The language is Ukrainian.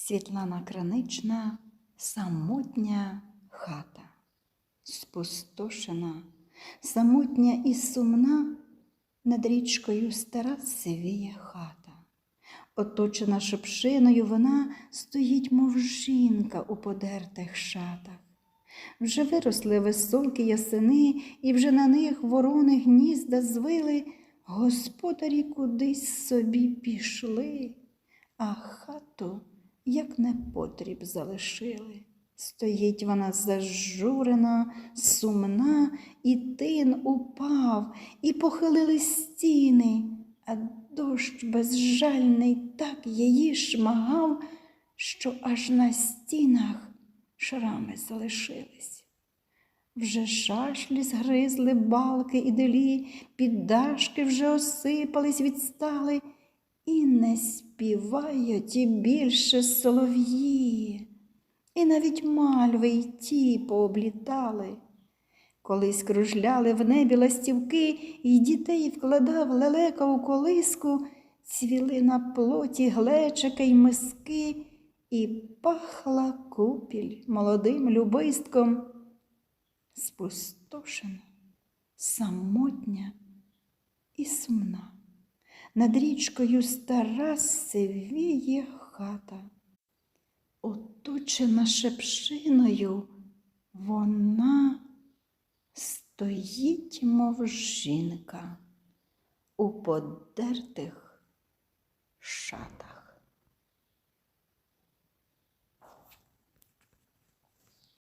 Світлана Кранична, самотня хата, спустошена, самотня і сумна, над річкою стара сивіє хата. Оточена шипшиною, вона стоїть, мов жінка у подертих шатах. Вже виросли високі ясени, і вже на них ворони гнізда звили, господарі кудись собі пішли, а хату, як непотріб, залишили. Стоїть вона зажурена, сумна, і тин упав, і похилили стіни, а дощ безжальний так її шмагав, що аж на стінах шрами залишились. Вже шашлі згризли балки і делі, піддашки вже осипались, відстали, і не співають і більше солов'ї, і навіть мальви й ті пооблітали. Колись кружляли в небі ластівки, і дітей вкладав лелека у колиску, цвіли на плоті глечики й миски, і пахла купіль молодим любистком. Спустошена, самотня і сумна. Над річкою стара сивіє хата. Оточена шепшиною, вона стоїть, мов жінка у подертих.